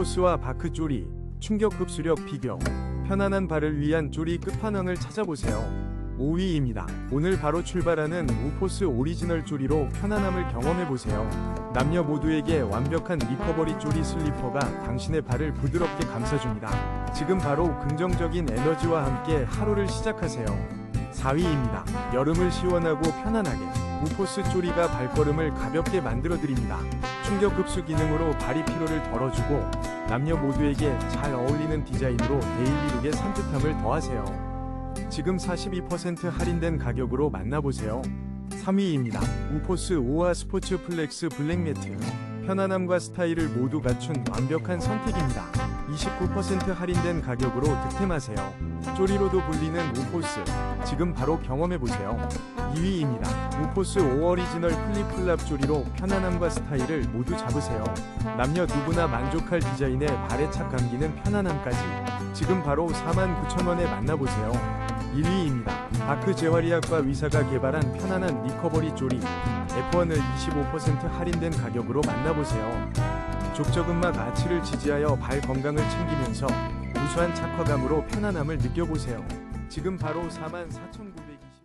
우포스와 바크 쪼리, 충격 흡수력 비교, 편안한 발을 위한 쪼리 끝판왕을 찾아보세요. 5위입니다. 오늘 바로 출발하는 우포스 오리지널 쪼리로 편안함을 경험해보세요. 남녀 모두에게 완벽한 리커버리 쪼리 슬리퍼가 당신의 발을 부드럽게 감싸줍니다. 지금 바로 긍정적인 에너지와 함께 하루를 시작하세요. 4위입니다. 여름을 시원하고 편안하게 우포스 쪼리가 발걸음을 가볍게 만들어드립니다. 충격 흡수 기능으로 발이 피로를 덜어주고 남녀 모두에게 잘 어울리는 디자인으로 데일리룩의 산뜻함을 더하세요. 지금 42% 할인된 가격으로 만나보세요. 3위입니다. 우포스 오아 스포츠 플렉스 블랙 매트. 편안함과 스타일을 모두 갖춘 완벽한 선택입니다. 29% 할인된 가격으로 득템하세요. 쪼리로도 불리는 우포스. 지금 바로 경험해보세요. 2위입니다. 우포스 오어리지널 플립플랍 쪼리로 편안함과 스타일을 모두 잡으세요. 남녀 누구나 만족할 디자인에 발에 착 감기는 편안함까지. 지금 바로 49,000원에 만나보세요. 1위입니다. 바크 재활의학과 위사가 개발한 편안한 리커버리 쪼리 F1을 25% 할인된 가격으로 만나보세요. 족저근막 아치를 지지하여 발 건강을 챙기면서 우수한 착화감으로 편안함을 느껴보세요. 지금 바로 44,900원